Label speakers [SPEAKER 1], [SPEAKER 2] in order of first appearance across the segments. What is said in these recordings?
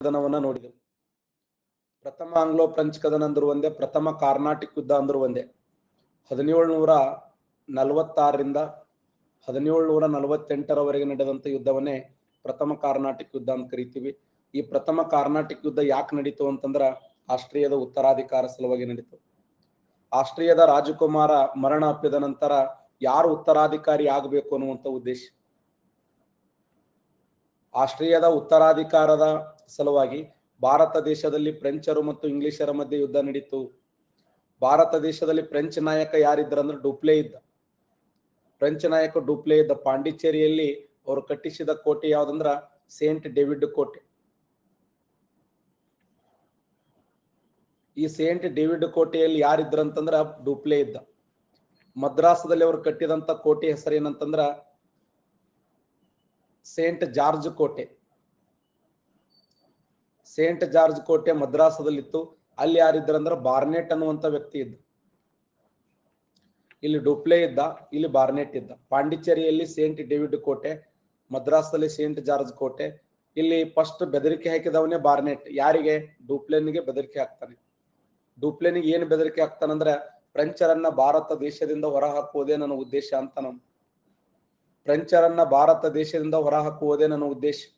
[SPEAKER 1] ಕದನವನ್ನ ನೋಡಿದ್ರು ಪ್ರಥಮ Anglo French ಕದನ ಅಂದ್ರೂ ಒಂದೇ, ಪ್ರಥಮ ಕಾರ್ನಾಟಿಕ್ ಯುದ್ಧ ಅಂದ್ರೂ ಒಂದೇ. ಹದಿನೇಳು ನೂರ ನಲವತ್ತಾರರಿಂದ ಹದಿನೇಳು ನೂರ ನಲವತ್ತೆಂಟರವರೆಗೆ ನಡೆದಂತ ಯುದ್ಧವನ್ನೇ ಪ್ರಥಮ ಕಾರ್ನಾಟಿಕ್ ಯುದ್ಧ ಅಂತ ಕರಿತೀವಿ. ಈ ಪ್ರಥಮ ಕಾರ್ನಾಟಿಕ್ ಯುದ್ಧ ಯಾಕೆ ನಡೀತು ಅಂತಂದ್ರ ಆಸ್ಟ್ರಿಯಾದ ಉತ್ತರಾಧಿಕಾರ ಸಲುವಾಗಿ ನಡೀತು. ಆಸ್ಟ್ರಿಯಾದ ರಾಜಕುಮಾರ ಮರಣ ಅಪ್ಪಿದ ನಂತರ ಯಾರು ಉತ್ತರಾಧಿಕಾರಿ ಆಗಬೇಕು ಅನ್ನುವಂತ ಉದ್ದೇಶ. ಆಸ್ಟ್ರಿಯಾದ ಉತ್ತರಾಧಿಕಾರದ ಸಲುವಾಗಿ ಭಾರತ ದೇಶದಲ್ಲಿ ಫ್ರೆಂಚರು ಮತ್ತು ಇಂಗ್ಲಿಷರ ಮಧ್ಯೆ ಯುದ್ಧ ನಡೀತು. ಭಾರತ ದೇಶದಲ್ಲಿ ಫ್ರೆಂಚ್ ನಾಯಕ ಯಾರಿದ್ರಂದ್ರೆ ಡುಪ್ಲೆ ಇದ್ದ. ಫ್ರೆಂಚ್ ನಾಯಕ ಡುಪ್ಲೆ ಇದ್ದ. ಪಾಂಡಿಚೇರಿಯಲ್ಲಿ ಅವರು ಕಟ್ಟಿಸಿದ ಕೋಟೆ ಯಾವ್ದಂದ್ರ ಸೇಂಟ್ ಡೇವಿಡ್ ಕೋಟೆ. ಈ ಸೇಂಟ್ ಡೇವಿಡ್ ಕೋಟೆಯಲ್ಲಿ ಯಾರಿದ್ರಂತಂದ್ರ ಡುಪ್ಲೆ ಇದ್ದ. ಮದ್ರಾಸದಲ್ಲಿ ಅವರು ಕಟ್ಟಿದಂತ ಕೋಟೆ ಹೆಸರು ಏನಂತಂದ್ರ ಸೇಂಟ್ ಜಾರ್ಜ್ ಕೋಟೆ. ಸೇಂಟ್ ಜಾರ್ಜ್ ಕೋಟೆ ಮದ್ರಾಸದಲ್ಲಿತ್ತು. ಅಲ್ಲಿ ಯಾರಿದ್ರಂದ್ರ ಬಾರ್ನೆಟ್ ಅನ್ನುವಂತ ವ್ಯಕ್ತಿ ಇದ್ದ. ಇಲ್ಲಿ ಡುಪ್ಲೆ ಇದ್ದ, ಇಲ್ಲಿ ಬಾರ್ನೆಟ್ ಇದ್ದ. ಪಾಂಡಿಚೇರಿಯಲ್ಲಿ ಸೇಂಟ್ ಡೇವಿಡ್ ಕೋಟೆ, ಮದ್ರಾಸದಲ್ಲಿ ಸೇಂಟ್ ಜಾರ್ಜ್ ಕೋಟೆ. ಇಲ್ಲಿ ಫಸ್ಟ್ ಬೆದರಿಕೆ ಹಾಕಿದವನೇ ಬಾರ್ನೆಟ್. ಯಾರಿಗೆ? ಡೂಪ್ಲೆನ್ಗೆ ಬೆದರಿಕೆ ಹಾಕ್ತಾನೆ. ಡೂಪ್ಲೆನಿಗೆ ಏನ್ ಬೆದರಿಕೆ ಹಾಕ್ತಾನಂದ್ರೆ, ಫ್ರೆಂಚರನ್ನ ಭಾರತ ದೇಶದಿಂದ ಹೊರ ಹಾಕುವುದೇ ನನ್ನ ಉದ್ದೇಶ ಅಂತ ನಾನು. ಫ್ರೆಂಚರನ್ನ ಭಾರತ ದೇಶದಿಂದ ಹೊರ ಹಾಕುವುದೇ ನನ್ನ ಉದ್ದೇಶ.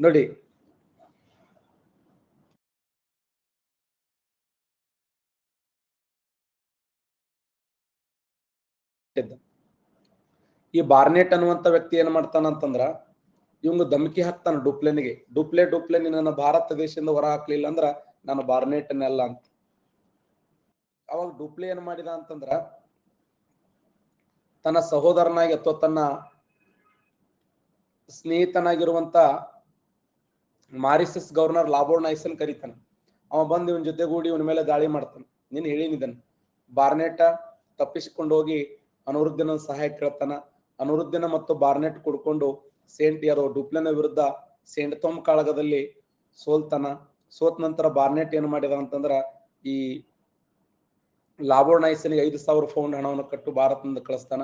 [SPEAKER 1] ನೋಡಿ. ಈ ಬಾರ್ನೆಟ್ ಅನ್ನುವಂತ ವ್ಯಕ್ತಿ ಏನ್ ಮಾಡ್ತಾನ ಅಂತಂದ್ರ, ಇವಂಗ ಧಮಕಿ ಹಾಕ್ತಾನ ಡುಪ್ಲೆನ್ಗೆ ಡುಪ್ಲೆ ಡುಪ್ಲೆ ನಿನ್ನ ಭಾರತ ದೇಶದಿಂದ ಹೊರ ಹಾಕ್ಲಿಲ್ಲ ಅಂದ್ರ ನಾನು ಬಾರ್ನೆಟ್ ಅನ್ನೆಲ್ಲ ಅಂತ ಅವಾಗ ಡುಪ್ಲೆ ಏನ್ ಮಾಡಿದ ಅಂತಂದ್ರ, ತನ್ನ ಸಹೋದರನಾಗಿ ಅಥವಾ ತನ್ನ ಸ್ನೇಹಿತನಾಗಿರುವಂತ ಮಾರಿಸಸ್ ಗವರ್ನರ್ ಲಾಬೋ ನೈಸನ್ ಕರೀತಾನ. ಅವ ಬಂದು ಇವನ್ ಜೊತೆಗೂಡಿ ಇವನ ಮೇಲೆ ದಾಳಿ ಮಾಡ್ತಾನೆ. ನೀನ್ ಹೇಳಿನಿದನ್ ಬಾರ್ನೆಟ ತಪ್ಪಿಸಿಕೊಂಡು ಹೋಗಿ ಅನುರುದ್ಧನ ಸಹಾಯ ಕೇಳ್ತಾನ. ಅನುರುದ್ಧನ ಮತ್ತು ಬಾರ್ನೆಟ್ ಕುಡ್ಕೊಂಡು ಸೇಂಟ್ ಯಾರೋ ಡುಪ್ಲೆನ ವಿರುದ್ಧ ಸೇಂಟ್ ತೋಮ್ ಕಾಳಗದಲ್ಲಿ ಸೋಲ್ತಾನ. ಸೋತ್ ನಂತರ ಬಾರ್ನೆಟ್ ಏನ್ ಮಾಡಿದ ಅಂತಂದ್ರ ಈ ಲಾಬೋ ನೈಸನಿಗೆ ಐದು ಸಾವಿರ ಪೌಂಡ್ ಹಣವನ್ನು ಕಟ್ಟು ಭಾರತದಿಂದ ಕಳಿಸ್ತಾನ.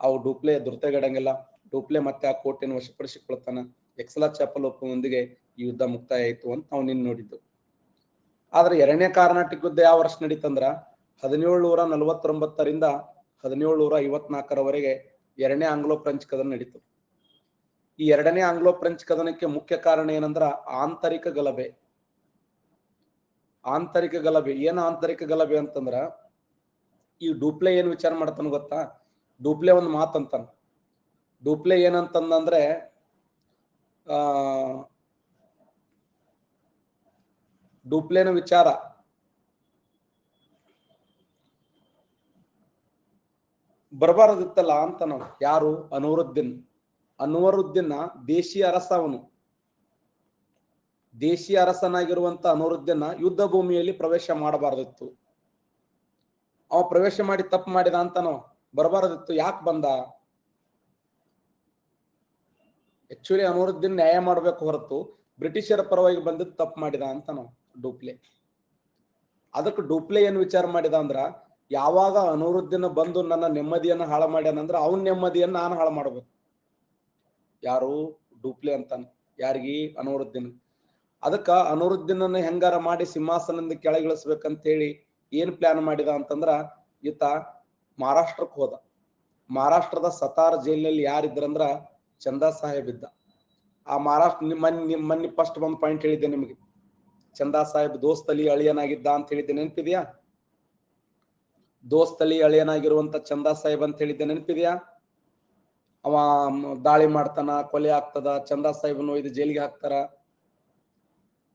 [SPEAKER 1] ಅವು ಡೂಪ್ಲೆ ದುರ್ತೆಗಡಂಗಿಲ್ಲ. ಡೂಪ್ಲೆ ಮತ್ತೆ ಆ ಕೋಟೆಯನ್ನು ವಶಪಡಿಸಿಕೊಳ್ತಾನ. ಎಕ್ಸಲಾ ಚಾಪಲ್ ಒಪ್ಪಂದೊಂದಿಗೆ ಯುದ್ಧ ಮುಕ್ತಾಯ ಆಯ್ತು ಅಂತ ನಾವು ನಿನ್ನ ನೋಡಿದ್ದು. ಆದ್ರೆ ಎರಡನೇ ಕಾರ್ನಾಟಿಕ್ ಯುದ್ಧ ಯಾವ ವರ್ಷ ನಡೀತಂದ್ರ? ಹದಿನೇಳು ನೂರ ನಲವತ್ತೊಂಬತ್ತರಿಂದ ಹದಿನೇಳು ನೂರ ಐವತ್ನಾಲ್ಕರವರೆಗೆ ಎರಡನೇ ಆಂಗ್ಲೋ ಫ್ರೆಂಚ್ ಕದನ ನಡೀತು. ಈ ಎರಡನೇ ಆಂಗ್ಲೋ ಫ್ರೆಂಚ್ ಕದನಕ್ಕೆ ಮುಖ್ಯ ಕಾರಣ ಏನಂದ್ರ ಆಂತರಿಕ ಗಲಭೆ. ಆಂತರಿಕ ಗಲಭೆ. ಏನ್ ಆಂತರಿಕ ಗಲಭೆ ಅಂತಂದ್ರ ಈ ಡೂಪ್ಲೆ ಏನ್ ವಿಚಾರ ಮಾಡ್ತಾನ ಗೊತ್ತಾ? ಡೂಪ್ಲೆ ಒಂದು ಮಾತಂತಾನ. ಡೂಪ್ಲೆ ಏನಂತಂದ್ರೆ ಆ ಡೂಪ್ಲೆನ ವಿಚಾರ. ಬರಬಾರದಿತ್ತಲ್ಲ ಅಂತ ನಾವು ಯಾರು? ಅನುವರುದ್ದೀನ್. ಅನ್ವರುದ್ದೀನ ದೇಶಿ ಅರಸ ಅವನು ದೇಶಿ ಅರಸನಾಗಿರುವಂತ ಅನುರುದ್ದೀನ ಯುದ್ಧ ಭೂಮಿಯಲ್ಲಿ ಪ್ರವೇಶ ಮಾಡಬಾರದಿತ್ತು. ಅವ ಪ್ರವೇಶ ಮಾಡಿ ತಪ್ಪು ಮಾಡಿದ ಅಂತ ನಾವು ಬರಬಾರದಿತ್ತು. ಯಾಕೆ ಬಂದ? ಆಕ್ಚುಲಿ ಅನುವರುದ್ದೀನ್ ನ್ಯಾಯ ಮಾಡ್ಬೇಕು ಹೊರತು ಬ್ರಿಟಿಷರ ಪರವಾಗಿ ಬಂದಿದ್ದು ತಪ್ಪು ಮಾಡಿದ ಅಂತ ನಾವು ಡೂಪ್ಲೆ. ಅದಕ್ಕೆ ಡೂಪ್ಲೆ ಏನ್ ವಿಚಾರ ಮಾಡಿದ ಅಂದ್ರ, ಯಾವಾಗ ಅನುರುದ್ದಿನ ಬಂದು ನನ್ನ ನೆಮ್ಮದಿಯನ್ನು ಹಾಳು ಮಾಡ್ಯಾನಂದ್ರ ಅವನ ನೆಮ್ಮದಿಯನ್ನು ನಾನು ಹಾಳು ಮಾಡ್ಬೇಕು. ಯಾರು? ಡೂಪ್ಲೆ ಅಂತಾನ. ಯಾರಿಗಿ? ಅನುರುದ್ದಿನ ಅದಕ್ಕ ಅನುರುದ್ದಿನನ್ನ ಹೆಂಗಾರ ಮಾಡಿ ಸಿಂಹಾಸನದಿಂದ ಕೆಳಗಿಳಿಸ್ಬೇಕಂತ ಹೇಳಿ ಏನ್ ಪ್ಲಾನ್ ಮಾಡಿದ ಅಂತಂದ್ರ, ಈತ ಮಹಾರಾಷ್ಟ್ರಕ್ಕೆ ಹೋದ. ಮಹಾರಾಷ್ಟ್ರದ ಸತಾರ ಜೈಲಿನಲ್ಲಿ ಯಾರಿದ್ರಂದ್ರ ಚಂದಾ ಸಾಹೇಬ್ ಇದ್ದ. ಆ ಮಹಾರಾಷ್ಟ್ರ ಮನ್ ಮನ್ನಿ ಫಸ್ಟ್ ಒಂದು ಪಾಯಿಂಟ್ ಹೇಳಿದ್ದೆ ನಿಮಗೆ. ಚಂದಾ ಸಾಹೇಬ್ ದೋಸ್ತ್ ಅಲಿ ಅಳಿಯನಾಗಿದ್ದ ಅಂತ ಹೇಳಿದ್ದೆ, ನೆನಪಿದ್ಯಾ? ದೋಸ್ತಲಿ ಅಳಿಯನಾಗಿರುವಂತ ಚಂದಾ ಸಾಹೇಬ್ ಅಂತ ಹೇಳಿದ್ದೆ, ನೆನಪಿದ್ಯಾ? ಅವ ದಾಳಿ ಮಾಡ್ತಾನ, ಕೊಲೆ ಆಗ್ತದ, ಚಂದಾ ಸಾಹೇಬ್ನು ಇದು ಜೈಲಿಗೆ ಹಾಕ್ತಾರ.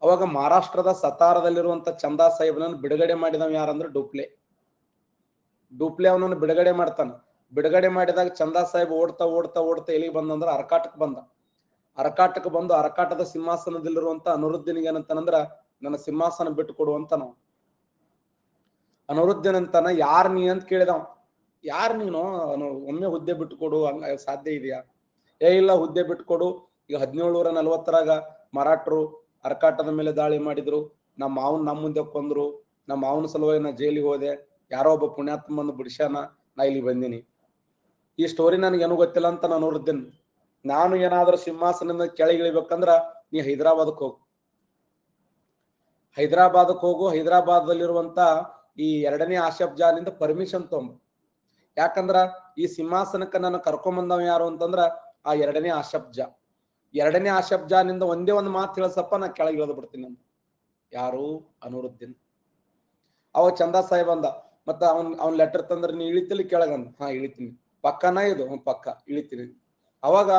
[SPEAKER 1] ಅವಾಗ ಮಹಾರಾಷ್ಟ್ರದ ಸತಾರದಲ್ಲಿರುವಂತ ಚಂದಾ ಸಾಹೇಬ್ನನ್ನು ಬಿಡುಗಡೆ ಮಾಡಿದವ ಯಾರಂದ್ರೆ ಡೂಪ್ಲೆ. ಡೂಪ್ಲೆ ಅವನನ್ನು ಬಿಡುಗಡೆ ಮಾಡ್ತಾನ. ಬಿಡುಗಡೆ ಮಾಡಿದಾಗ ಚಂದಾ ಸಾಹೇಬ್ ಓಡ್ತಾ ಓಡ್ತಾ ಓಡ್ತಾ ಎಲ್ಲಿಗೆ ಬಂದಂದ್ರ ಅರ್ಕಾಟಕ್ ಬಂದ. ಅರಕಾಟಕ್ಕೆ ಬಂದು ಅರಕಾಟದ ಸಿಂಹಾಸನದಲ್ಲಿರುವಂತ ಅನುರುದ್ಧನಿಗೆ ಏನಂತಾನಂದ್ರ ನನ್ನ ಸಿಂಹಾಸನ ಬಿಟ್ಟು ಕೊಡು ಅಂತನು ನಾವು. ಅನುರುದ್ಧನ್ ಅಂತಾನ ಯಾರ್ ನೀ ಅಂತ ಕೇಳಿದವ ಯಾರ್ ನೀನು? ಒಮ್ಮೆ ಹುದ್ದೆ ಬಿಟ್ಟು ಕೊಡು, ಹಂಗ ಸಾಧ್ಯ ಇದೆಯಾ? ಏ, ಇಲ್ಲ, ಹುದ್ದೆ ಬಿಟ್ಟು ಕೊಡು. ಈಗ ಹದಿನೇಳುನೂರ ನಲವತ್ತರಾಗ ಮರಾಠರು ಅರ್ಕಾಟದ ಮೇಲೆ ದಾಳಿ ಮಾಡಿದ್ರು. ನಮ್ಮ ಮಾವನ್ ನಮ್ಮ ಮುಂದೆ ಕೊಂದ್ರು. ನಮ್ಮ ಮಾವನ ಸಲುವಾಗಿ ನಾ ಜೈಲಿಗೆ ಹೋದೆ. ಯಾರೋ ಒಬ್ಬ ಪುಣ್ಯಾತ್ಮ ಬಂದು ಬಿಡಿಸ್ಯಾನ, ನಾ ಇಲ್ಲಿ ಬಂದಿನಿ. ಈ ಸ್ಟೋರಿ ನನಗೆ ಏನೂ ಗೊತ್ತಿಲ್ಲ ಅಂತ ನಾನು ನೋಡಿದ್ದೇನೆ ನಾನು ಏನಾದ್ರೂ ಸಿಂಹಾಸನದಿಂದ ಕೆಳಗಿಳಿಬೇಕಂದ್ರ ನೀ ಹೈದರಾಬಾದಕ್ಕೆ ಹೋಗು. ಹೈದರಾಬಾದಕ್ಕೆ ಹೋಗು, ಹೈದರಾಬಾದಲ್ಲಿರುವಂತ ಈ ಎರಡನೇ ಆಶಫ್ ಜಾನಿಂದ ಪರ್ಮಿಷನ್ ತೊಂಬ. ಯಾಕಂದ್ರ ಈ ಸಿಂಹಾಸನಕ್ಕೆ ನಾನು ಕರ್ಕೊಂಬಂದವ ಯಾರು ಅಂತಂದ್ರ ಆ ಎರಡನೇ ಆಶಫ್ ಜಾ. ಎರಡನೇ ಆಶಫ್ ಜಾನಿಂದ ಒಂದೇ ಒಂದು ಮಾತು ತಿಳಿಸಪ್ಪ ನಾ ಕೆಳಗೆ ಇಳಿದು ಬಿಡ್ತೀನಿ ಅಂತ ಯಾರು? ಅನುರುದ್ದೀನ್. ಅವ ಚಂದ ಸಾಹೇಬ್ ಅಂದ. ಮತ್ತ ಅವ್ನ್ ಅವ್ನ್ ಲೆಟರ್ ತಂದ್ರೆ ನೀ ಇಳಿತಿಲಿ ಕೆಳಗಂದ ಹಾ, ಇಳಿತೀನಿ. ಪಕ್ಕನ ಇದು, ಹ್ಮ್, ಪಕ್ಕ, ಇಳಿತೀನಿ. ಅವಾಗ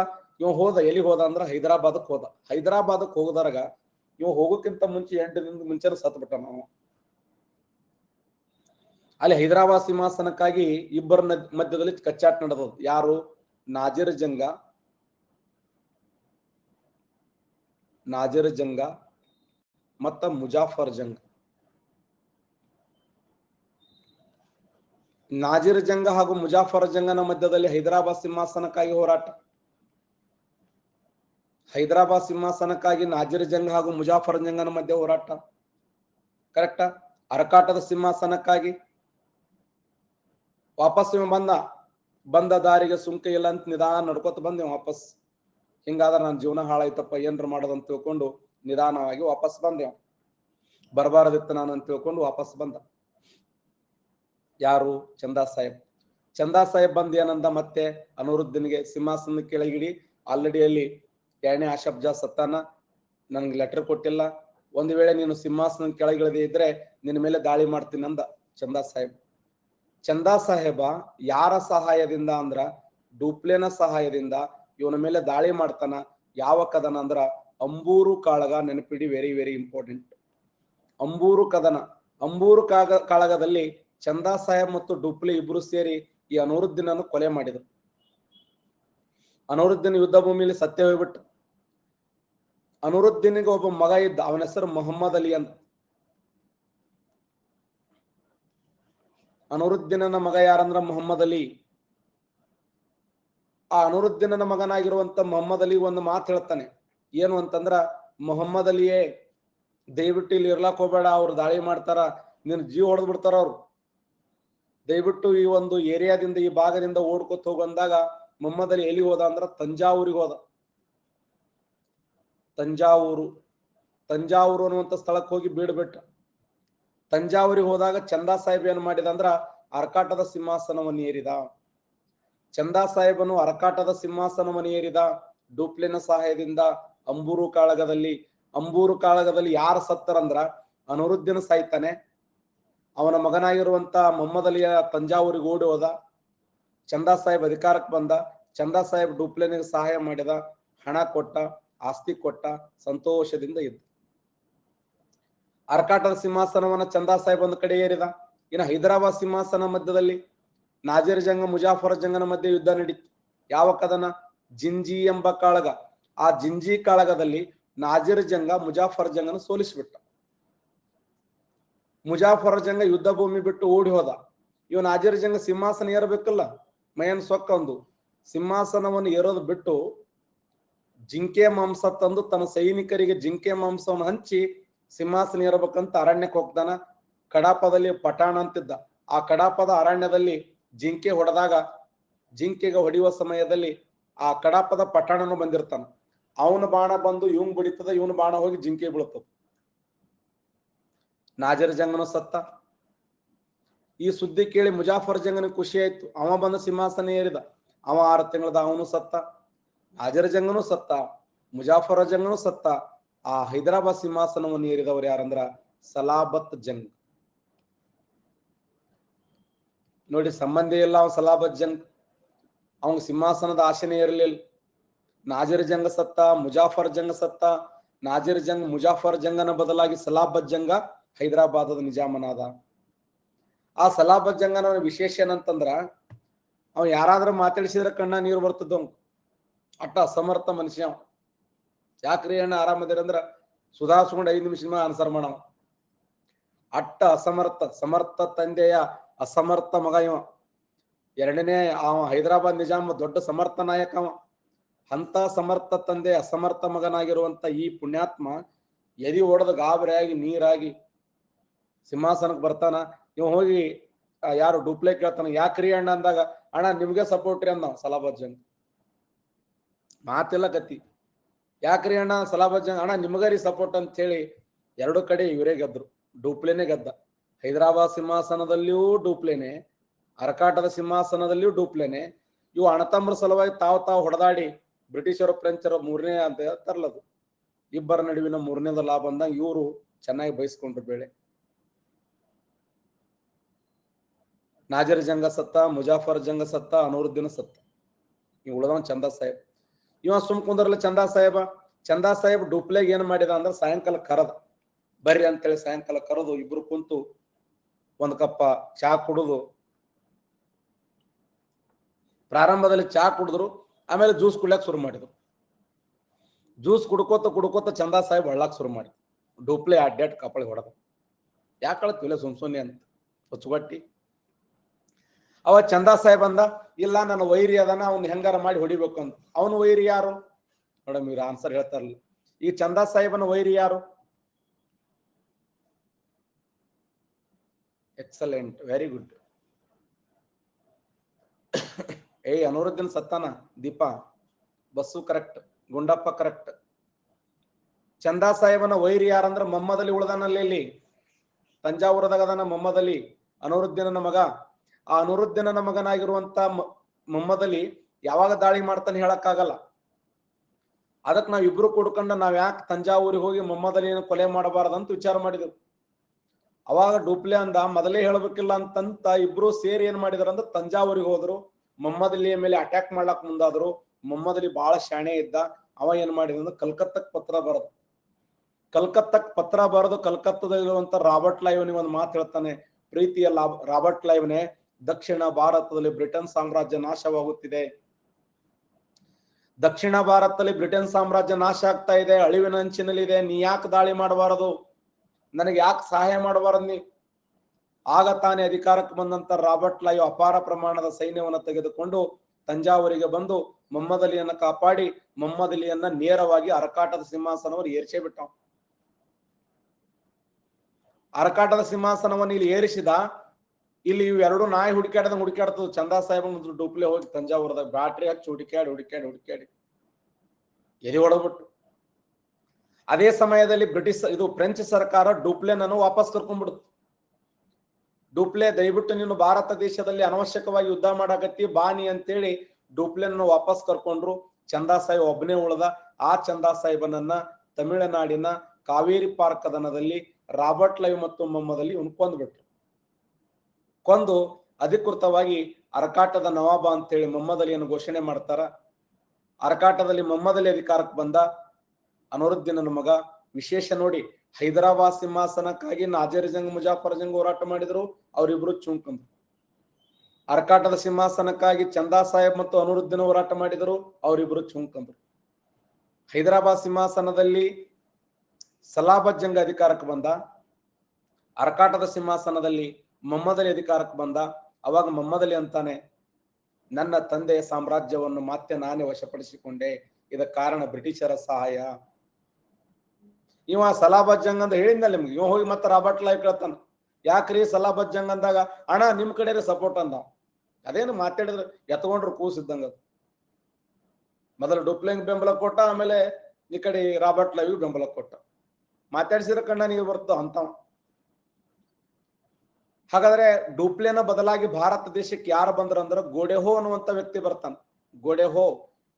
[SPEAKER 1] ಇವ್ ಹೋದ ಎಲ್ಲಿ ಹೋದ ಅಂದ್ರ ಹೈದರಾಬಾದಕ್ ಹೋದ. ಹೈದರಾಬಾದಕ್ ಹೋಗದಾಗ ಇವ ಹೋಗೋಕ್ಕಿಂತ ಮುಂಚೆ ಎಂಟು ದಿನದ ಮುಂಚೆ ಸತ್ ಬಿಟ್ಟ ನಾವು. ಅಲ್ಲಿ ಹೈದರಾಬಾದ್ ಸಿಂಹಾಸನಕ್ಕಾಗಿ ಇಬ್ಬರ ಮಧ್ಯದಲ್ಲಿ ಕಚ್ಚಾಟ ನಡೆದದು ಯಾರು? ನಾಜಿರ್ ಜಂಗ. ನಾಜಿರ್ ಜಂಗ ಮತ್ತ ಮುಜಾಫರ್ ಜಂಗ. ನಾಜಿರ್ ಜಂಗ ಹಾಗೂ ಮುಜಾಫರ್ ಜಂಗನ ಮಧ್ಯದಲ್ಲಿ ಹೈದರಾಬಾದ್ ಸಿಂಹಾಸನಕ್ಕಾಗಿ ಹೋರಾಟ. ಹೈದರಾಬಾದ್ ಸಿಂಹಾಸನಕ್ಕಾಗಿ ನಾಜಿರ್ ಜಂಗ್ ಹಾಗೂ ಮುಜಾಫರ್ ಜಂಗನ ಮಧ್ಯೆ ಹೋರಾಟ. ಕರೆಕ್ಟಾ ಅರಕಾಟದ ಸಿಂಹಾಸನಕ್ಕಾಗಿ ವಾಪಸ್ ಬಂದ ಬಂದ ದಾರಿಗೆ ಸುಂಕ ಇಲ್ಲ ಅಂತ ನಿಧಾನ ನಡ್ಕೊತ ಬಂದೆ ವಾಪಸ್. ಹಿಂಗಾದ್ರೆ ನನ್ನ ಜೀವನ ಹಾಳಾಯ್ತಪ್ಪ, ಏನ್ರ ಮಾಡೋದಂತ ತಿಳ್ಕೊಂಡು ನಿಧಾನವಾಗಿ ವಾಪಸ್ ಬಂದೆ. ಬರಬಾರದಿತ್ತು ನಾನು ಅಂತ ತಿಳ್ಕೊಂಡು ವಾಪಸ್ ಬಂದ. ಯಾರು? ಚಂದಾ ಸಾಹೇಬ್. ಚಂದಾ ಸಾಹೇಬ್ ಬಂದ್ ಏನಂದ ಮತ್ತೆ ಅನುರುದ್ಧನಿಗೆ ಸಿಂಹಾಸನ ಕೆಳಗಿಡಿ, ಆಲ್ರೆಡಿ ಅಲ್ಲಿ ಎರಡನೇ ಆಶಬ್ಜ ಸತ್ತಾನ. ನನ್ಗೆ ಲೆಟರ್ ಕೊಟ್ಟಿಲ್ಲ. ಒಂದು ವೇಳೆ ನೀನು ಸಿಂಹಾಸನ ಕೆಳಗಿಳದೆ ಇದ್ರೆ ನಿನ್ನ ಮೇಲೆ ದಾಳಿ ಮಾಡ್ತೀನಿ ಅಂದ ಚಂದಾ ಸಾಹೇಬ್. ಚಂದಾ ಸಾಹೇಬ ಯಾರ ಸಹಾಯದಿಂದ ಅಂದ್ರ ಡೂಪ್ಲೇನ ಸಹಾಯದಿಂದ ಇವನ ಮೇಲೆ ದಾಳಿ ಮಾಡ್ತಾನ. ಯಾವ ಕದನ ಅಂದ್ರ ಅಂಬೂರು ಕಾಳಗ ನೆನಪಿಡಿ ವೆರಿ ವೆರಿ ಇಂಪಾರ್ಟೆಂಟ್ ಅಂಬೂರು ಕದನ. ಅಂಬೂರು ಕಾಗ, ಕಾಳಗದಲ್ಲಿ ಚಂದಾ ಸಾಹೇಬ್ ಮತ್ತು ಡೂಪ್ಲೆ ಇಬ್ರು ಸೇರಿ ಈ ಅನುರುದ್ದೀನನ್ನು ಕೊಲೆ ಮಾಡಿದರು. ಅನುರುದ್ದೀನ್ ಯುದ್ಧ ಭೂಮಿಯಲ್ಲಿ ಸತ್ಯ ಹೋಗ್ಬಿಟ್ಟು ಅನುರುದ್ದೀನಿಗೆ ಒಬ್ಬ ಮಗ ಇದ್ದ, ಅವನ ಹೆಸರು ಮೊಹಮ್ಮದ್ ಅಲಿ ಅಂತ. ಅನುರುದ್ದೀನನ ಮಗ ಯಾರಂದ್ರ? ಮೊಹಮ್ಮದ್ ಅಲಿ. ಆ ಅನುರುದ್ದೀನನ ಮಗನಾಗಿರುವಂತ ಮೊಹಮ್ಮದ್ ಅಲಿ ಒಂದು ಮಾತು ಹೇಳ್ತಾನೆ. ಏನು ಅಂತಂದ್ರ, ಮೊಹಮ್ಮದ್ ಅಲಿಯೇ, ದಯವಿಟ್ಟು ಇಲ್ಲಿ ಇರ್ಲಾಕ್ ಹೋಗ್ಬೇಡ, ಅವ್ರು ದಾಳಿ ಮಾಡ್ತಾರ, ನಿನ್ ಜೀವ ಹೊಡೆದ್ ಬಿಡ್ತಾರ ಅವ್ರು. ದಯವಿಟ್ಟು ಈ ಒಂದು ಏರಿಯಾದಿಂದ, ಈ ಭಾಗದಿಂದ ಓಡ್ಕೊತ ಹೋಗಂದಾಗ ಮೊಹಮ್ಮದ್ ಅಲಿ ಎಲ್ಲಿ ಹೋದ ಅಂದ್ರ, ತಂಜಾವೂರಿಗೆ ಹೋದ. ತಂಜಾವೂರು ತಂಜಾವೂರು ಅನ್ನುವಂಥ ಸ್ಥಳಕ್ಕೆ ಹೋಗಿ ಬೀಡ್ಬಿಟ್ಟ ತಂಜಾವೂರಿಗೆ ಹೋದಾಗ ಚಂದಾ ಸಾಹೇಬ್ ಏನ್ ಮಾಡಿದ ಅಂದ್ರ ಅರ್ಕಾಟದ ಸಿಂಹಾಸನವನ್ನು ಏರಿದ. ಚಂದಾ ಸಾಹೇಬನು ಅರಕಾಟದ ಸಿಂಹಾಸನವನ್ನು ಏರಿದ. ಡೂಪ್ಲಿನ ಸಹಾಯದಿಂದ ಅಂಬೂರು ಕಾಳಗದಲ್ಲಿ ಅಂಬೂರು ಕಾಳಗದಲ್ಲಿ ಯಾರು ಸತ್ತರಂದ್ರ ಅನುರುದ್ದಿನ ಸಾಯ್ತಾನೆ. ಅವನ ಮಗನಾಗಿರುವಂತ ಮೊಹಮ್ಮದ್ ಅಲಿಯ ತಂಜಾವೂರಿಗೆ ಓಡಿ ಹೋದ. ಚಂದಾ ಸಾಹೇಬ್ ಅಧಿಕಾರಕ್ಕೆ ಬಂದ. ಚಂದಾ ಸಾಹೇಬ್ ಡೂಪ್ಲೆನಿಗೆ ಸಹಾಯ ಮಾಡಿದ, ಹಣ ಕೊಟ್ಟ. ಆಸ್ತಿ ಕೊಟ್ಟ ಸಂತೋಷದಿಂದ ಇದ್ದ. ಅರ್ಕಾಟದ ಸಿಂಹಾಸನವನ್ನ ಚಂದಾ ಸಾಹೇಬ್ ಒಂದು ಕಡೆ ಏರಿದ. ಇನ್ನು ಹೈದರಾಬಾದ್ ಸಿಂಹಾಸನ ಮಧ್ಯದಲ್ಲಿ ನಾಜೀರ್ ಜಂಗ, ಮುಜಾಫರ್ ಜಂಗನ ಮಧ್ಯೆ ಯುದ್ಧ ನಡೀತು. ಯಾವ ಕದನ? ಜಿಂಜಿ ಎಂಬ ಕಾಳಗ. ಆ ಜಿಂಜಿ ಕಾಳಗದಲ್ಲಿ ನಾಜೀರ್ ಜಂಗ, ಮುಜಾಫರ್ ಜಂಗನ ಸೋಲಿಸಿಬಿಟ್ಟ. ಮುಜಾಫರ್ ಜಂಗ ಯುದ್ಧ ಭೂಮಿ ಬಿಟ್ಟು ಓಡಿ ಹೋದ. ಇವ ನಾಜೀರ್ ಜಂಗ ಸಿಂಹಾಸನ ಏರಬೇಕಲ್ಲ? ಮಯನ್ ಸೊಕ್ಕ ಒಂದು. ಸಿಂಹಾಸನವನ್ನು ಏರೋದು ಬಿಟ್ಟು ಜಿಂಕೆ ಮಾಂಸ ತಂದು ತನ್ನ ಸೈನಿಕರಿಗೆ ಜಿಂಕೆ ಮಾಂಸವನ್ನು ಹಂಚಿ ಸಿಂಹಾಸನ ಏರಬೇಕಂತ ಅರಣ್ಯಕ್ಕೆ ಹೋಗ್ತಾನ. ಕಡಾಪದಲ್ಲಿ ಪಟಾಣ ಅಂತಿದ್ದ. ಆ ಕಡಾಪದ ಅರಣ್ಯದಲ್ಲಿ ಜಿಂಕೆ ಹೊಡೆದಾಗ, ಜಿಂಕೆಗೆ ಹೊಡೆಯುವ ಸಮಯದಲ್ಲಿ ಆ ಕಡಾಪದ ಪಟಾಣನು ಬಂದಿರ್ತಾನ. ಅವನ ಬಾಣ ಬಂದು ಇವನ್ ಬಿಡಿತದ, ಇವನ ಬಾಣ ಹೋಗಿ ಜಿಂಕೆ ಬೀಳ್ತದ. ನಾಜರ್ ಜಂಗನು ಸತ್ತ. ಈ ಸುದ್ದಿ ಕೇಳಿ ಮುಜಾಫರ್ ಜಂಗನಿಗೆ ಖುಷಿ ಆಯ್ತು. ಅವ ಬಂದ ಸಿಂಹಾಸನ ಏರಿದ. ಅವ ಆರು ತಿಂಗಳದ ಅವನು ಸತ್ತ. ಜಂಗನು ಸತ್ತ, ಮುಜಾಫರ ಜಂಗನು ಸತ್ತ, ಆ ಹೈದರಾಬಾದ್ ಸಿಂಹಾಸನವನ್ನು ಏರಿದವರು ಯಾರಂದ್ರ? ಸಲಾಬತ್ ಜಂಗ್. ನೋಡಿ, ಸಂಬಂಧಿ ಇಲ್ಲ ಅವ ಸಲಾಬತ್ ಜಂಗ್. ಅವನ್ ಸಿಂಹಾಸನದ ಆಶೆನೇ ಇರಲಿಲ್ಲ. ನಾಜರ್ ಜಂಗ್ ಸತ್ತ, ಮುಜಾಫರ್ ಜಂಗ್ ಸತ್ತ, ನಾಜಿರ್ ಜಂಗ್, ಮುಜಾಫರ್ ಜಂಗನ ಬದಲಾಗಿ ಸಲಾಬತ್ ಜಂಗ ಹೈದರಾಬಾದದ ನಿಜಾಮನಾದ. ಆ ಸಲಾಬತ್ ಜಂಗನ ವಿಶೇಷ ಏನಂತಂದ್ರ, ಅವ್ ಯಾರಾದ್ರೂ ಮಾತಾಡಿಸಿದ್ರ ಕಣ್ಣ ನೀರು ಬರ್ತದ ಅಟ್ಟ ಸಮರ್ಥ ಮನುಷ್ಯ. ಯಾಕ್ರಿ ಅಣ್ಣ ಆರಾಮದಿರ ಅಂದ್ರ? ಸುಧಾರಿಸ್ಕೊಂಡು ಐದು ನಿಮಿಷ ಆನ್ಸರ್ ಮಾಡವ. ಅಟ್ಟ ಅಸಮರ್ಥ, ಸಮರ್ಥ ತಂದೆಯ ಅಸಮರ್ಥ ಮಗ ಇವ. ಎರಡನೇ ಅವ ಹೈದರಾಬಾದ್ ನಿಜಾಮ ದೊಡ್ಡ ಸಮರ್ಥ ನಾಯಕ ಅವ. ಅಂತ ಸಮರ್ಥ ತಂದೆ, ಅಸಮರ್ಥ ಮಗನಾಗಿರುವಂತ ಈ ಪುಣ್ಯಾತ್ಮ ಎದಿ ಓಡದ ಗಾಬರಿಯಾಗಿ, ನೀರಾಗಿ ಸಿಂಹಾಸನಕ್ಕೆ ಬರ್ತಾನ. ಇವ ಹೋಗಿ ಯಾರು ಡೂಪ್ಲೇ ಕೇಳ್ತಾನ, ಯಾಕ್ರಿ ಅಣ್ಣ ಅಂದಾಗ, ಅಣ್ಣ, ನಿಮ್ಗೆ ಸಪೋರ್ಟ್ ರೀ ಅಂದ ಸಲಾಬಾದ್ ಜಂಗ್. ಮಾತಿಲ್ಲ ಗತಿ. ಯಾಕ್ರಿ ಅಣ್ಣ ಸಲಾಬಾದ್ ಜಂಗ್ ಅಣ್ಣ, ನಿಮಗರಿ ಸಪೋರ್ಟ್ ಅಂತ ಹೇಳಿ ಎರಡು ಕಡೆ ಇವರೇ ಗೆದ್ರು. ಡೂಪ್ಲೇನೆ ಗೆದ್ದ. ಹೈದರಾಬಾದ್ ಸಿಂಹಾಸನದಲ್ಲಿಯೂ ಡೂಪ್ಲೇನೆ, ಅರಕಾಟದ ಸಿಂಹಾಸನದಲ್ಲಿಯೂ ಡೂಪ್ಲೇನೆ. ಇವು ಅಣತಮ್ಮರ ಸಲುವಾಗಿ ತಾವು ತಾವು ಹೊಡೆದಾಡಿ ಬ್ರಿಟಿಷರು, ಫ್ರೆಂಚರು ಮೂರನೇ ಅಂತ ತರಲದು. ಇಬ್ಬರ ನಡುವಿನ ಮೂರನೇದ ಲಾಭ ಅಂದಾಗ ಇವರು ಚೆನ್ನಾಗಿ ಬಯಸ್ಕೊಂಡ್ರು ಬೇಳೆ. ನಾಜರ್ ಜಂಗ ಸತ್ತ, ಮುಜಾಫರ್ ಜಂಗ ಸತ್ತ, ಅನೂರುದ್ದೀನ ಸತ್ತ. ಉಳದ ಚಂದಾ ಸಾಹೇಬ್. ಇವ ಸುಮ್ ಕುಂದ್ರಲ್ಲ ಚಂದಾ ಸಾಹೇಬ. ಚಂದಾ ಸಾಹೇಬ್ ಡೂಪ್ಲೆಗ್ ಏನ್ ಮಾಡಿದ ಅಂದ್ರ ಸಾಯಂಕಾಲ ಕರದ. ಬರ್ರಿ ಅಂತೇಳಿ ಸಾಯಂಕಾಲ ಕರೆದು ಇಬ್ರು ಕುಂತು ಒಂದ್ ಕಪ್ಪ ಚಾ ಕುಡಿದು. ಪ್ರಾರಂಭದಲ್ಲಿ ಚಾ ಕುಡಿದ್ರು, ಆಮೇಲೆ ಜ್ಯೂಸ್ ಕುಡ್ಲಾಕ್ ಶುರು ಮಾಡಿದ್ರು. ಜ್ಯೂಸ್ ಕುಡ್ಕೋತ ಕುಡ್ಕೋತ ಚಂದಾ ಸಾಹೇಬ್ ಹಳ್ಳಾಕ್ ಶುರು ಮಾಡಿದ್ರು. ಡೂಪ್ಲೆ ಅಡ್ಡಾಡ್ ಕಪ್ಪಳಿ ಹೊಡೆದ. ಯಾಕಳ ಸುಮ್ ಸುಮ್ನೆ ಅಂತ? ಹೊಚ್ಚುಗಟ್ಟಿ? ಅವ ಚಂದಾ ಸಾಹೇಬ್ ಅಂದ, ಇಲ್ಲ, ನನ್ನ ವೈರಿ ಅದನ, ಅವ್ನ ಹೆಂಗಾರ ಮಾಡಿ ಹೊಡಿಬೇಕು ಅಂತ ಅವನ ವೈರಿ ಯಾರು? ಮೇಡಮ್ ಇವ್ರ ಆನ್ಸರ್ ಹೇಳ್ತಾರಲ್ಲ. ಈ ಚಂದಾ ಸಾಹೇಬನ ವೈರಿ ಯಾರು? ಎಕ್ಸಲೆಂಟ್ ವೆರಿ ಗುಡ್ ಏ ಅನುರುದ್ದೀನ್ ಸತ್ತಾನ? ದೀಪಾ? ಬಸ್ಸು ಕರೆಕ್ಟ್ ಗುಂಡಪ್ಪ ಕರೆಕ್ಟ್ ಚಂದಾ ಸಾಹೇಬನ ವೈರಿ ಯಾರಂದ್ರ, ಮೊಮ್ಮದಲ್ಲಿ ಉಳ್ದಾನಲ್ಲಿ ಇಲ್ಲಿ. ತಂಜಾವೂರದಾಗ ಅದಾನ ಮೊಮ್ಮದಲ್ಲಿ. ಅನುರುದ್ದೀನನ ಮಗ. ಆ ಅನುರುದ್ದೀನನ ಮಗನಾಗಿರುವಂತ ಮ- ಮೊಹಮ್ಮದಲ್ಲಿ ಯಾವಾಗ ದಾಳಿ ಮಾಡ್ತಾನೆ ಹೇಳಕ್ಕಾಗಲ್ಲ. ಅದಕ್ಕೆ ನಾವ್ ಇಬ್ರು ಕೂಡ್ಕೊಂಡು ನಾವ್ ಯಾಕೆ ತಂಜಾವೂರಿಗೆ ಹೋಗಿ ಮೊಹಮ್ಮದ್ ಅಲಿಯನ್ನು ಕೊಲೆ ಮಾಡಬಾರದಂತ ವಿಚಾರ ಮಾಡಿದ್ರು ಅವಾಗ ಡೂಪ್ಲೆ ಅಂದ, ಮೊದಲೇ ಹೇಳಬೇಕಿಲ್ಲ ಅಂತಂತ ಇಬ್ರು ಸೇರಿ ಏನ್ ಮಾಡಿದ್ರಂದ್ರ ತಂಜಾವೂರಿಗೆ ಹೋದ್ರು. ಮೊಹಮ್ಮದ್ ಮೇಲೆ ಅಟ್ಯಾಕ್ ಮಾಡ್ಲಕ್ ಮುಂದಾದ್ರು. ಮೊಹಮ್ಮದ್ ಅಲಿ ಬಹಳ ಶಾಣೆ ಇದ್ದ. ಅವ ಏನ್ ಮಾಡಿದ್ರು ಅಂದ್ರೆ ಕಲ್ಕತ್ತಕ್ ಪತ್ರ ಬರೆದ. ಕಲ್ಕತ್ತಕ್ ಪತ್ರ ಬರೆದು ಕಲ್ಕತ್ತದಲ್ಲಿರುವಂತ ರಾಬರ್ಟ್ ಲೈವ್ನಿ ಒಂದು ಮಾತು ಹೇಳ್ತಾನೆ. ಪ್ರೀತಿಯ ರಾಬರ್ಟ್ ಲೈವ್ನೆ ದಕ್ಷಿಣ ಭಾರತದಲ್ಲಿ ಬ್ರಿಟನ್ ಸಾಮ್ರಾಜ್ಯ ನಾಶವಾಗುತ್ತಿದೆ. ದಕ್ಷಿಣ ಭಾರತದಲ್ಲಿ ಬ್ರಿಟನ್ ಸಾಮ್ರಾಜ್ಯ ನಾಶ ಆಗ್ತಾ ಇದೆ. ಅಳಿವಿನ ಅಂಚಿನಲ್ಲಿದೆ. ನೀ ಯಾಕೆ ದಾಳಿ ಮಾಡಬಾರದು? ನನಗೆ ಯಾಕೆ ಸಹಾಯ ಮಾಡಬಾರದು ನೀ? ಆಗ ತಾನೇ ಅಧಿಕಾರಕ್ಕೆ ಬಂದಂತ ರಾಬರ್ಟ್ ಲೈವ್ ಅಪಾರ ಪ್ರಮಾಣದ ಸೈನ್ಯವನ್ನು ತೆಗೆದುಕೊಂಡು ತಂಜಾವೂರಿಗೆ ಬಂದು ಮೊಮ್ಮದಲಿಯನ್ನ ಕಾಪಾಡಿ, ಮೊಮ್ಮದಲಿಯನ್ನ ನೇರವಾಗಿ ಅರಕಾಟದ ಸಿಂಹಾಸನವನ್ನು ಏರಿಸೇ ಬಿಟ್ಟ ಅರಕಾಟದ ಸಿಂಹಾಸನವನ್ನು ಇಲ್ಲಿ ಏರಿಸಿದ ಇಲ್ಲಿ ಇವೆರಡು ನಾಯಿ ಹುಡುಕಾಡದ ಹುಡುಕಾಡ್ತದ ಚಂದಾ ಸಾಹೇಬ್ ಡೂಪ್ಲೆ ಹೋಗಿ ತಂಜಾವೂರದಾಗ ಬ್ಯಾಟ್ರಿ ಹಚ್ಚಿ ಹುಡುಕಾಡಿ ಹುಡುಕಾಡಿ ಹುಡುಕಾಡಿ ಎದೆ ಹೊಡಬಿಟ್ಟು ಅದೇ ಸಮಯದಲ್ಲಿ ಬ್ರಿಟಿಷ್ ಇದು ಫ್ರೆಂಚ್ ಸರ್ಕಾರ ಡೂಪ್ಲೆನನ್ನು ವಾಪಸ್ ಕರ್ಕೊಂಡ್ಬಿಡುತ್ತೆ ಡೂಪ್ಲೆ, ದಯವಿಟ್ಟು ನೀನು ಭಾರತ ದೇಶದಲ್ಲಿ ಅನವಶ್ಯಕವಾಗಿ ಯುದ್ಧ ಮಾಡಾಕತ್ತಿ ಬಾನಿ ಅಂತೇಳಿ ಡೂಪ್ಲೆನನ್ನು ವಾಪಸ್ ಕರ್ಕೊಂಡ್ರು. ಚಂದಾ ಸಾಹೇಬ್ ಒಬ್ಬನೇ ಉಳ್ದ, ಆ ಚಂದಾ ಸಾಹೇಬನನ್ನ ತಮಿಳುನಾಡಿನ ಕಾವೇರಿ ಪಾರ್ಕ್ ಕದನದಲ್ಲಿ ರಾಬರ್ಟ್ ಲೈವ್ ಮತ್ತು ಮೊಮ್ಮದಲ್ಲಿ ಕೊಂದ್ಬಿಟ್ರು ಕೊಂದು ಅಧಿಕೃತವಾಗಿ ಅರಕಾಟದ ನವಾಬ ಅಂತೇಳಿ ಮೊಹಮ್ಮದ್ ಅಲಿಯನ್ನು ಘೋಷಣೆ ಮಾಡ್ತಾರ. ಅರಕಾಟದಲ್ಲಿ ಮೊಹಮ್ಮದ್ ಅಲಿ ಅಧಿಕಾರಕ್ಕೆ ಬಂದ ಅನುರುದ್ದೀನನ ಮಗ ವಿಶೇಷ ನೋಡಿ ಹೈದರಾಬಾದ್ ಸಿಂಹಾಸನಕ್ಕಾಗಿ ನಾಜರ್ ಜಂಗ್, ಮುಜಾಫರ್ ಜಂಗ್ ಹೋರಾಟ ಮಾಡಿದ್ರು. ಅವರಿಬ್ರು ಚುಂಕಂದ್ರು ಅರಕಾಟದ ಸಿಂಹಾಸನಕ್ಕಾಗಿ ಚಂದಾ ಸಾಹೇಬ್ ಮತ್ತು ಅನುರುದ್ದೀನ ಹೋರಾಟ ಮಾಡಿದರು. ಅವರಿಬ್ರು ಚುಂಕಂದ್ರು ಹೈದರಾಬಾದ್ ಸಿಂಹಾಸನದಲ್ಲಿ ಸಲಾಬತ್ ಜಂಗ್ ಅಧಿಕಾರಕ್ಕೆ ಬಂದ. ಅರಕಾಟದ ಸಿಂಹಾಸನದಲ್ಲಿ ಮೊಹಮ್ಮದ್ ಅಲಿ ಅಧಿಕಾರಕ್ಕೆ ಬಂದ, ಅವಾಗ ಮೊಮ್ಮದಲಿ ಅಂತಾನೆ ನನ್ನ ತಂದೆಯ ಸಾಮ್ರಾಜ್ಯವನ್ನು ಮತ್ತೆ ನಾನೇ ವಶಪಡಿಸಿಕೊಂಡೆ. ಇದಕ್ಕೆ ಕಾರಣ ಬ್ರಿಟಿಷರ ಸಹಾಯ. ಇವ ಸಲಾಬತ್ ಜಂಗ್ ಅಂತ ಹೇಳಿದ್ನಲ್ಲ ನಿಮ್ಗೆ? ಇವ ಹೋಗಿ ಮತ್ತೆ ರಾಬರ್ಟ್ ಲೈವ್ ಕೇಳ್ತಾನ. ಯಾಕ್ರಿ ಸಲಾಬತ್ ಜಂಗ್ ಅಂದಾಗ? ಅಣ್ಣ, ನಿಮ್ ಕಡೆ ಸಪೋರ್ಟ್ ಅಂದ. ಅದೇನು ಮಾತಾಡಿದ್ರು, ಎತ್ಕೊಂಡ್ರು ಕೂಸಿದ್ದಂಗ ಮೊದಲು ಡುಪ್ಲಿಂಗ್ ಬೆಂಬಲ ಕೊಟ್ಟ, ಆಮೇಲೆ ಈ ಕಡೆ ರಾಬರ್ಟ್ ಲೈವ್ ಬೆಂಬಲ ಕೊಟ್ಟ. ಮಾತಾಡ್ಸಿದ್ರೆ ಕಣ್ಣ ನೀವು ಬರ್ತಾವ ಅಂತವ. ಹಾಗಾದ್ರೆ ಡೂಪ್ಲೆನ ಬದಲಾಗಿ ಭಾರತ ದೇಶಕ್ಕೆ ಯಾರು ಬಂದ್ರ ಅಂದ್ರ ಗೋಡೆಹೋ ಅನ್ನುವಂತ ವ್ಯಕ್ತಿ ಬರ್ತಾನ. ಗೋಡೆಹೋ.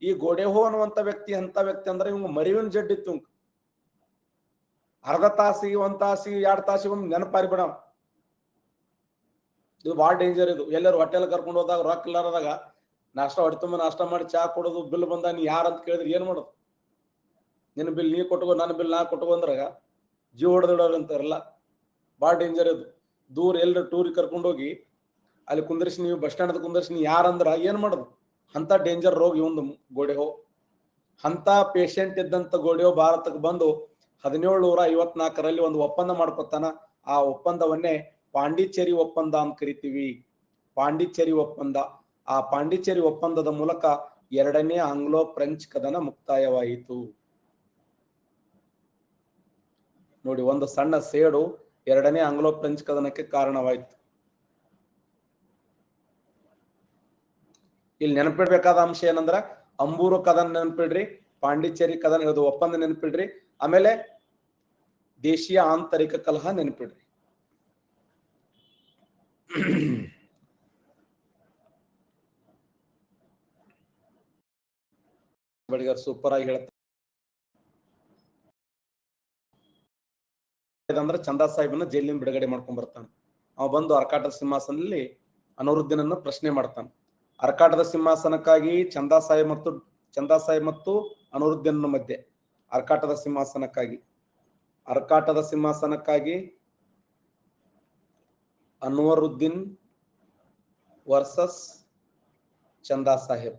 [SPEAKER 1] ಈ ಗೋಡೆಹೋ ಅನ್ನುವಂತ ವ್ಯಕ್ತಿ ಅಂತ ವ್ಯಕ್ತಿ ಅಂದ್ರೆ ಇವ್ ಮರಿವಿನ ಜಡ್ಡಿತ್ತು ಅರ್ಧ ತಾಸಿಗೆ ಒಂದ್ ತಾಸಿಗೆ ಎರಡ್ ತಾಸಿಗೆ ಒಂದು ನೆನಪಾರಿ ಬಿಡ ಇದು ಭಾಳ ಡೇಂಜರ್ ಇದು. ಎಲ್ಲರೂ ಹೋಟೆಲ್ ಕರ್ಕೊಂಡು ಹೋದಾಗ ರೊಕ್ಕ ಇಲ್ಲಾರದಾಗ ನಾಷ್ಟ ಹೊಟ್ಟೆ ತುಂಬ ನಾಷ್ಟ ಮಾಡಿ ಚಾ ಕೊಡೋದು, ಬಿಲ್ ಬಂದ ನೀ ಯಾರು ಅಂತ ಕೇಳಿದ್ರೆ ಏನ್ ಮಾಡೋದು? ನಿನ್ನ ಬಿಲ್ ನೀ ಕೊಟ್ಕೋ ನನ್ನ ಬಿಲ್ ನಾ ಕೊಟ್ಕೋ ಅಂದ್ರಾಗ, ಜೀವ ಹೊಡೆದಿಡೋರು ಅಂತಾರಲ್ಲ. ಭಾಳ ಡೇಂಜರ್ ಇದು. ದೂರ ಎಲ್ಲರ ಕರ್ಕೊಂಡು ಹೋಗಿ, ಅಲ್ಲಿ ಕುಂದರ್ಸಿ ನೀವು ಬಸ್ ಸ್ಟ್ಯಾಂಡ್ ಕುಂದರ್ಸಿ, ನೀ ಯಾರಂದ್ರ, ಏನ್ ಮಾಡೋದು? ಅಂತ ಡೇಂಜರ್ ರೋಗ ಗೋಡೆ ಹೋ ಅಂತ ಪೇಷಂಟ್ ಇದ್ದಂತ ಗೋಡೆಯೋ ಭಾರತಕ್ಕೆ ಬಂದು ಹದಿನೇಳು ನೂರ ಐವತ್ನಾಲ್ಕರಲ್ಲಿ ಒಂದು ಒಪ್ಪಂದ ಮಾಡ್ಕೊತಾನ. ಆ ಒಪ್ಪಂದವನ್ನೇ ಪಾಂಡಿಚೇರಿ ಒಪ್ಪಂದ ಅಂತ ಕರಿತೀವಿ. ಪಾಂಡಿಚೇರಿ ಒಪ್ಪಂದ. ಆ ಪಾಂಡಿಚೇರಿ ಒಪ್ಪಂದದ ಮೂಲಕ ಎರಡನೇ ಆಂಗ್ಲೋ ಫ್ರೆಂಚ್ ಕದನ ಮುಕ್ತಾಯವಾಯಿತು. ನೋಡಿ, ಒಂದು ಸಣ್ಣ ಸೇಡು. ಎರಡನೇ ಆಂಗ್ಲೋ ಫ್ರೆಂಚ್ ಕದನಕ್ಕೆ ಕಾರಣವಾಯಿತು. ಇಲ್ಲಿ ನೆನಪಿಡ್ಬೇಕಾದ ಅಂಶ ಏನಂದ್ರ ಅಂಬೂರು ಕದನ ನೆನಪಿಡ್ರಿ, ಪಾಂಡಿಚೇರಿ ಕದನ ಇದು ಒಪ್ಪಂದ ನೆನಪಿಡ್ರಿ, ಆಮೇಲೆ ದೇಶೀಯ ಆಂತರಿಕ ಕಲಹ ನೆನಪಿಡ್ರಿ. ಸೂಪರ್ ಆಗಿ ಹೇಳ್ತಾರೆ ಅಂದ್ರೆ ಚಂದಾ ಸಾಹೇಬನ ಜೈಲಿನ ಬಿಡುಗಡೆ ಮಾಡ್ಕೊಂಡ್ ಬರ್ತಾನೆ. ಅವ ಬಂದು ಅರ್ಕಾಟದ ಸಿಂಹಾಸನದಲ್ಲಿ ಅನುರುದ್ದೀನನ್ನ ಪ್ರಶ್ನೆ ಮಾಡ್ತಾನೆ. ಅರ್ಕಾಟದ ಸಿಂಹಾಸನಕ್ಕಾಗಿ ಚಂದಾ ಸಾಹೇಬ್ ಮತ್ತು ಚಂದಾ ಸಾಹೇಬ್ ಮತ್ತು ಅನುರುದ್ದೀನ ಮಧ್ಯೆ, ಅರ್ಕಾಟದ ಸಿಂಹಾಸನಕ್ಕಾಗಿ. ಅರ್ಕಾಟದ ಸಿಂಹಾಸನಕ್ಕಾಗಿ ಅನ್ವರುದ್ದೀನ್ ವರ್ಸಸ್ ಚಂದಾ ಸಾಹೇಬ್.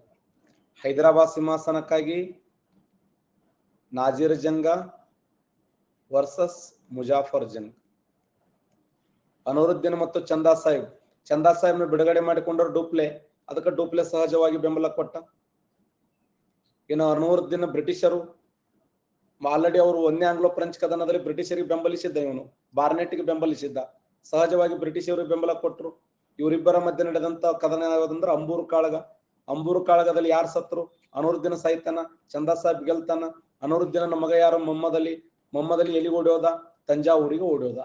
[SPEAKER 1] ಹೈದರಾಬಾದ್ ಸಿಂಹಾಸನಕ್ಕಾಗಿ ನಾಜೀರ್ ಜಂಗ ವರ್ಸಸ್ ಮುಜಾಫರ್ ಜಂಗ್ ಅನುರುದ್ದೀನ್ ಮತ್ತು ಚಂದಾ ಸಾಹೇಬ್. ಚಂದಾ ಸಾಹೇಬ್ನ ಬಿಡುಗಡೆ ಮಾಡಿಕೊಂಡರು ಡೂಪ್ಲೆ. ಅದಕ್ಕೆ ಡೂಪ್ಲೆ ಸಹಜವಾಗಿ ಬೆಂಬಲ ಕೊಟ್ಟ. ಇನ್ನು ಅನುರುದ್ದೀನ್ ಬ್ರಿಟಿಷರು, ಆಲ್ರೆಡಿ ಅವರು ಒಂದೇ ಆಂಗ್ಲೋ ಫ್ರೆಂಚ್ ಕದನದಲ್ಲಿ ಬ್ರಿಟಿಷರಿಗೆ ಬೆಂಬಲಿಸಿದ್ದ ಇವನು. ಬಾರ್ನೆಟ್ಗೆ ಬೆಂಬಲಿಸಿದ್ದ. ಸಹಜವಾಗಿ ಬ್ರಿಟಿಷರು ಬೆಂಬಲ ಕೊಟ್ಟರು ಇವರಿಬ್ಬರ ಮಧ್ಯೆ ನಡೆದಂತ ಕದನ ಯಾವ್ದಂದ್ರೆ ಅಂಬೂರು ಕಾಳಗ. ಅಂಬೂರು ಕಾಳಗದಲ್ಲಿ ಯಾರು ಸತ್ರು? ಅನುರುದ್ದೀನ ಸಾಯ್ತಾನ ಚಂದಾ ಸಾಹೇಬ್ ಗೆಲ್ತಾನ. ಅನುರುದ್ದೀನ ಮಗ ಯಾರು? ಮೊಮ್ಮದಲ್ಲಿ. ಮೊಮ್ಮದಲ್ಲಿ ಎಲಿಗೂಡಿ ಹೋದ. ತಂಜಾವೂರಿಗೆ ಓಡೋದ.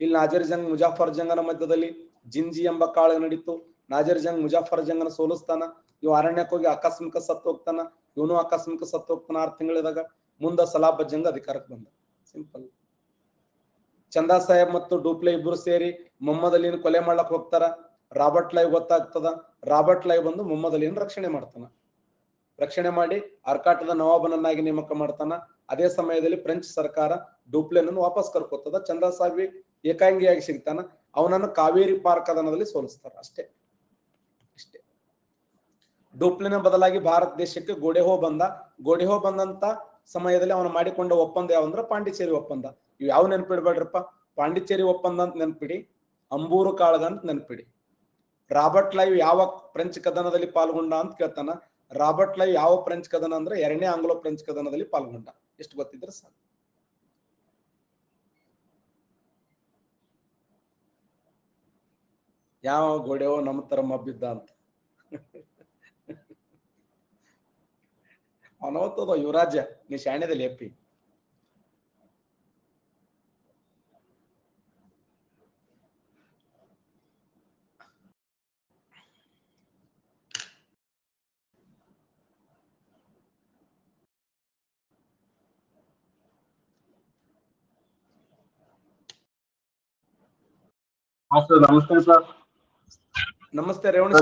[SPEAKER 1] ಇಲ್ಲಿ ನಾಜರ್ ಜಂಗ್ ಮುಜಾಫರ್ ಜಂಗನ ಮಧ್ಯದಲ್ಲಿ ಜಿಂಜಿ ಎಂಬ ಕಾಳಗ ನಡೀತು. ನಾಜರ್ ಜಂಗ್ ಮುಜಾಫರ್ ಜಂಗನ ಸೋಲಿಸ್ತಾನ. ಇವ್ ಅರಣ್ಯಕ್ಕೆ ಹೋಗಿ ಆಕಸ್ಮಿಕ ಸತ್ತು ಹೋಗ್ತಾನ. ಇವನು ಆಕಸ್ಮಿಕ ಸತ್ತು ಹೋಗ್ತಾನ ಆರು ತಿಂಗಳಿದಾಗ. ಮುಂದ ಸಲಾಬ್ ಜಂಗ್ ಅಧಿಕಾರಕ್ಕೆ ಬಂದ. ಸಿಂಪಲ್ ಚಂದಾ ಸಾಹೇಬ್ ಮತ್ತು ಡೂಪ್ಲೆ ಇಬ್ರು ಸೇರಿ ಮೊಹಮ್ಮದ್ ಅಲಿನ ಕೊಲೆ ಮಾಡ್ಲಕ್ ಹೋಗ್ತಾರ. ರಾಬರ್ಟ್ ಲೈವ್ ಗೊತ್ತಾಗ್ತದ. ರಾಬರ್ಟ್ ಲೈವ್ ಬಂದು ಮೊಮ್ಮದ್ ಅಲಿನ ರಕ್ಷಣೆ ಮಾಡ್ತಾನ. ರಕ್ಷಣೆ ಮಾಡಿ ಅರ್ಕಾಟದ ನವಾಬನನ್ನಾಗಿ ನೇಮಕ ಮಾಡ್ತಾನ. ಅದೇ ಸಮಯದಲ್ಲಿ ಫ್ರೆಂಚ್ ಸರ್ಕಾರ ಡೂಪ್ಲೆನನ್ನು ವಾಪಸ್ ಕರ್ಕೋತದ. ಚಂದ್ರ ಏಕಾಂಗಿಯಾಗಿ ಸಿಗ್ತಾನ. ಅವನನ್ನು ಕಾವೇರಿ ಪಾರ್ಕ್ ಕದನದಲ್ಲಿ ಸೋಲಿಸ್ತಾರ ಅಷ್ಟೇ. ಅಷ್ಟೇ. ಡೂಪ್ಲೆನ ಬದಲಾಗಿ ಭಾರತ ದೇಶಕ್ಕೆ ಗೋಡೆಹೋ ಬಂದ. ಗೋಡೆಹೋ ಬಂದಂತ ಸಮಯದಲ್ಲಿ ಅವನು ಮಾಡಿಕೊಂಡ ಒಪ್ಪಂದ ಯಾವಂದ್ರ? ಪಾಂಡಿಚೇರಿ ಒಪ್ಪಂದ. ಇವ್ ಯಾವ ನೆನ್ಪಿಡ್ಬೇಡ್ರಪ್ಪ ಪಾಂಡಿಚೇರಿ ಒಪ್ಪಂದ ಅಂತ ನೆನ್ಪಿಡಿ. ಅಂಬೂರು ಕಾಳಗ ಅಂತ ನೆನ್ಪಿಡಿ. ರಾಬರ್ಟ್ ಲೈವ್ ಯಾವ ಫ್ರೆಂಚ್ ಕದನದಲ್ಲಿ ಪಾಲ್ಗೊಂಡ ಅಂತ ಕೇಳ್ತಾನ. ರಾಬರ್ಟ್ ಲೈ ಯಾವ ಫ್ರೆಂಚ್ ಕದನ ಅಂದ್ರೆ ಎರಡನೇ ಆಂಗ್ಲೋ ಫ್ರೆಂಚ್ ಕದನದಲ್ಲಿ ಪಾಲ್ಗೊಂಡ? ಎಷ್ಟು ಗೊತ್ತಿದ್ರೆ ಸಾಕು. ಯಾವ ಗೋಡೆಯೋ ನಮ್ಮ ತರ ಮಬ್ಬಿದ್ದ ಅಂತ. ಅವನವತ್ತದ ಯುವರಾಜ್ಯ ನೀ ಶಾಣ್ಯದಲ್ಲಿ ಎಪ್ಪಿ.
[SPEAKER 2] ಹಾ ಸರ್ ನಮಸ್ತೆ ಸರ್
[SPEAKER 1] ನಮಸ್ತೆ ರೇವಣ